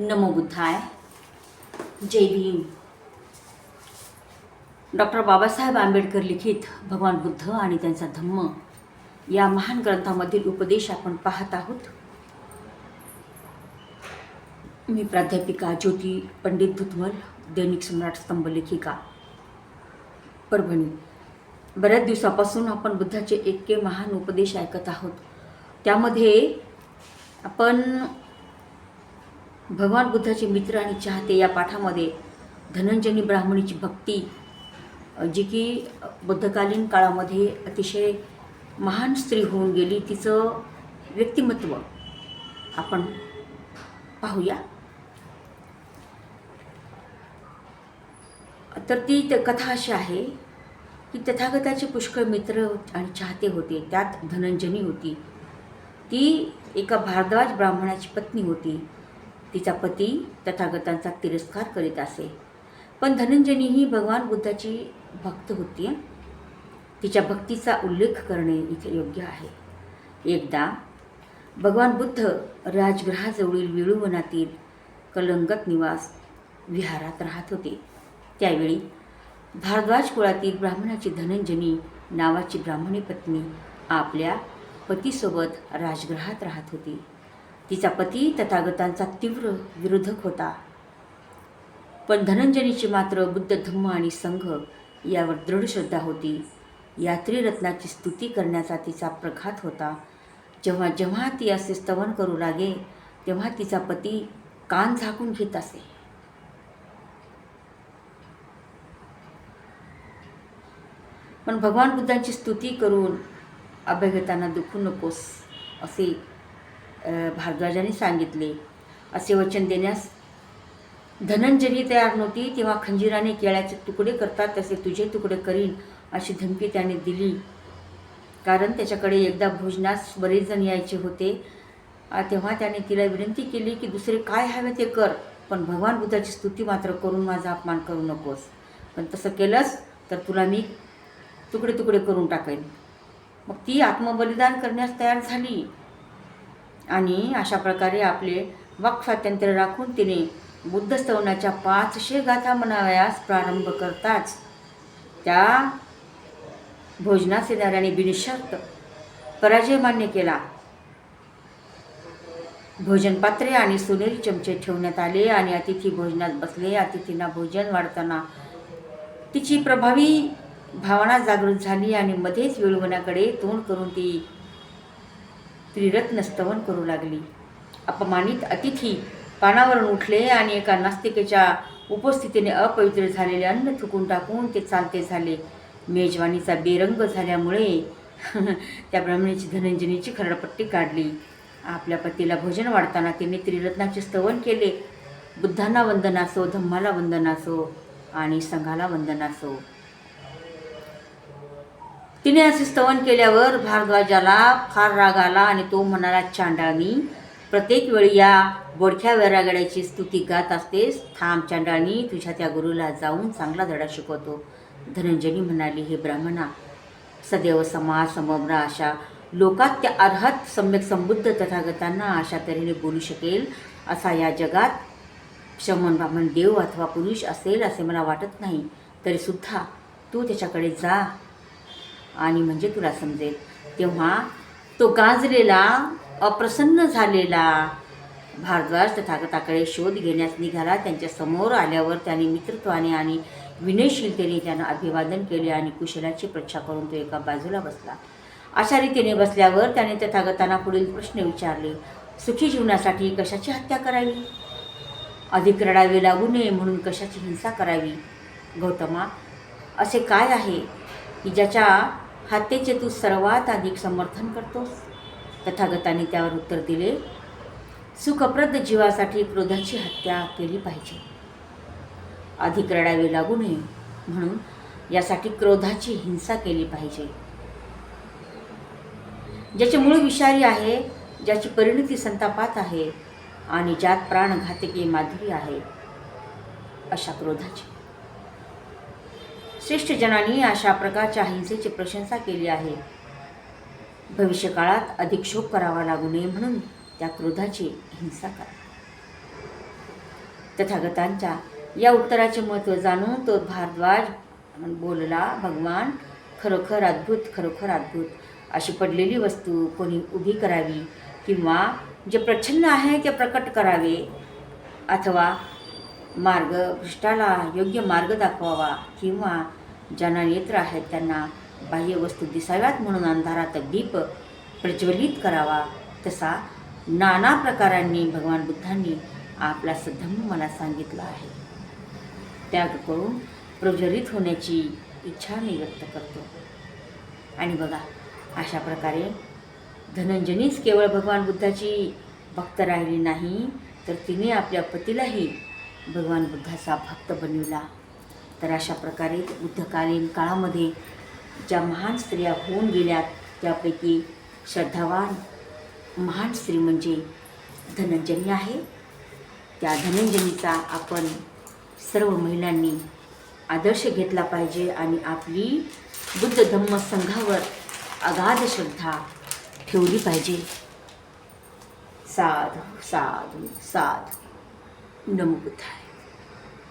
नमो बुद्धाय. जय भीम. डॉक्टर बाबासाहेब आंबेडकर लिखित भगवान बुद्ध आणि त्यांचा धम्म या महान ग्रंथामधील उपदेश आपण पाहत आहोत. मी प्राध्यापिका ज्योती पंडित भुतमल दैनिक सम्राट स्तंभ लेखिका. परभणी. बऱ्याच दिवसापासून आपण बुद्धाचे इतके महान उपदेश ऐकत आहोत. त्यामध्ये आपण भगवान बुद्धाचे मित्र आणि चाहते या पाठामध्ये धनंजनी ब्राह्मणीची भक्ती जी की बुद्धकालीन काळामध्ये अतिशय महान स्त्री होऊन गेली तिचं व्यक्तिमत्व आपण पाहूया. तर ती कथा अशी आहे की तथागताचे पुष्कळ मित्र आणि चाहते होते त्यात धनंजनी होती. ती एका भारद्वाज ब्राह्मणाची पत्नी होती. तिचा पती तथागतांचा तिरस्कार करीत असे. पण धनंजनी ही भगवान बुद्धाची भक्त होती. तिच्या भक्तीचा उल्लेख करणे इथे योग्य आहे. एकदा भगवान बुद्ध राजगृहाजवळील विळुवनातील कलंगत निवास विहारात राहत होते. त्यावेळी भारद्वाज कुळातील ब्राह्मणाची धनंजनी नावाची ब्राह्मणी पत्नी आपल्या पतीसोबत राजगृहात राहत होती. तिचा पती तथागतांचा तीव्र विरोधक होता. पण धनंजनीची मात्र बुद्ध धम्म आणि संघ यावर दृढ श्रद्धा होती. या त्रिरत्नाची स्तुती करण्याचा तिचा प्रघात होता. जेव्हा जेव्हा ती असे स्तवन करू लागे तेव्हा तिचा पती कान झाकून घेत असे. पण भगवान बुद्धांची स्तुती करून अभ्यगतांना दुखू नकोस असे भारद्वाजाने सांगितले. असे वचन देण्यास धनंजनी तयार नव्हती तेव्हा खंजीराने केळ्याचे तुकडे करतात तसे तुझे तुकडे करीन अशी धमकी त्याने दिली. कारण त्याच्याकडे एकदा भोजनास बरेच जण यायचे होते. तेव्हा त्याने तिला विनंती केली की दुसरे काय हवे ते कर पण भगवान बुद्धाची स्तुती मात्र करून माझा अपमान करू नकोस. पण तसं केलंस तर तुला मी तुकडे तुकडे करून टाकेन. मग ती आत्मबलिदान करण्यास तयार झाली. आणि अशा प्रकारे आपले वाक्स्वातंत्र्य राखून तिने बुद्धस्तवनाच्या पाचशे गाथा म्हणावयास प्रारंभ करताच त्या भोजनास येणाऱ्याने बिनशर्त पराजय मान्य केला. भोजनपात्रे आणि सुनील चमचे ठेवण्यात आले आणि अतिथी भोजनात बसले. अतिथींना भोजन वाढताना तिची प्रभावी भावना जागृत झाली आणि मध्येच विळवण्याकडे तोंड करून ती त्रिरत्न स्तवन करू लागली. अपमानित अतिथी पानावरून उठले आणि एका नास्तिकेच्या उपस्थितीने अपवित्र झालेले अन्न थुकून टाकून ते चालते झाले. मेजवानीचा बेरंग झाल्यामुळे त्या ब्राह्मणीची धनंजनीची खरडपट्टी काढली. आपल्या पतीला भोजन वाढताना तिने त्रिरत्नाचे स्तवन केले. बुद्धांना वंदनासो धम्माला वंदनासो आणि संघाला वंदनासो तिने असे स्तवन केल्यावर भारद्वाजाला फार राग आला आणि तो म्हणाला चांडाळणी प्रत्येक वेळी या बोडख्या वैरागड्याची स्तुती गात असतेस. थांब चांडाळणी तुझ्या त्या गुरुला जाऊन चांगला धडा शिकवतो. धनंजनी म्हणाली हे ब्राह्मणा सदैव समाज समग्र अशा लोकात त्या अर्हत सम्यक समृद्ध तथागतांना अशा तऱ्हेने बोलू शकेल. असा या जगात शमन ब्राह्मण देव अथवा पुरुष असेल असे मला वाटत नाही. तरीसुद्धा तू त्याच्याकडे जा. आणि म्हणजे तुला समजेल. तेव्हा तो गाजलेला अप्रसन्न झालेला भारद्वाज तथागताकडे शोध घेण्यास निघाला. त्यांच्यासमोर आल्यावर त्याने मित्रत्वाने आणि विनयशीलतेने त्यांना अभिवादन केले आणि कुशलाची प्रच्छा करून तो एका बाजूला बसला. अशा रीतीने बसल्यावर त्याने तथागतांना पुढील प्रश्न विचारले सुखी जीवनासाठी कशाची हत्या करावी? अधिक रडावे लागू नये म्हणून कशाची हिंसा करावी? गौतमा असे काय आहे? की ज्याच्या हत्येचे तू सर्वात अधिक समर्थन करतोस. तथागताने त्यावर उत्तर दिले सुखप्रद जीवासाठी क्रोधाची हत्या केली पाहिजे. अधिक रडावे लागू नये म्हणून यासाठी क्रोधाची हिंसा केली पाहिजे. ज्याचे मूळ विषारी आहे ज्याची परिणती संतापात आहे आणि ज्यात प्राणघातकी माधुरी आहे अशा क्रोधाची. श्रेष्ठ जनांनी अशा प्रकारच्या हिंसेची प्रशंसा केली आहे. भविष्यकाळात अधिक शोक करावा लागू नये म्हणून त्या क्रोधाची हिंसा करा. तथागतांच्या या उत्तराचे महत्त्व जाणून तो भारद्वाज बोलला भगवान खरोखर अद्भुत खरोखर अद्भुत. अशी पडलेली वस्तू कोणी उभी करावी किंवा जे प्रच्छन्न आहे ते प्रकट करावे अथवा मार्ग भ्रष्टाला योग्य मार्ग दाखवावा किंवा ज्यांना नेत्र आहेत त्यांना बाह्य वस्तू दिसाव्यात म्हणून अंधारात दीप प्रज्वलित करावा. तसा नाना प्रकारांनी भगवान बुद्धांनी आपला सद्धम्म मला सांगितला आहे. त्याग करून प्रज्वलित होण्याची इच्छा मी व्यक्त करतो. आणि बघा अशा प्रकारे धनंजनीच केवळ भगवान बुद्धाची भक्त राहिली नाही तर तिने आपल्या पतीलाही भगवान बुद्धाचा भक्त बनविला. तर अशा प्रकारे बुद्धकालीन काळामध्ये ज्या महान स्त्रिया होऊन गेल्या त्यापैकी श्रद्धावान महान स्त्री म्हणजे धनंजनी आहे. त्या धनंजनीचा आपण सर्व महिलांनी आदर्श घेतला पाहिजे आणि आपली बुद्ध धम्म संघावर अगाध श्रद्धा ठेवली पाहिजे. साधू साधू साधू. नमो बुद्धाय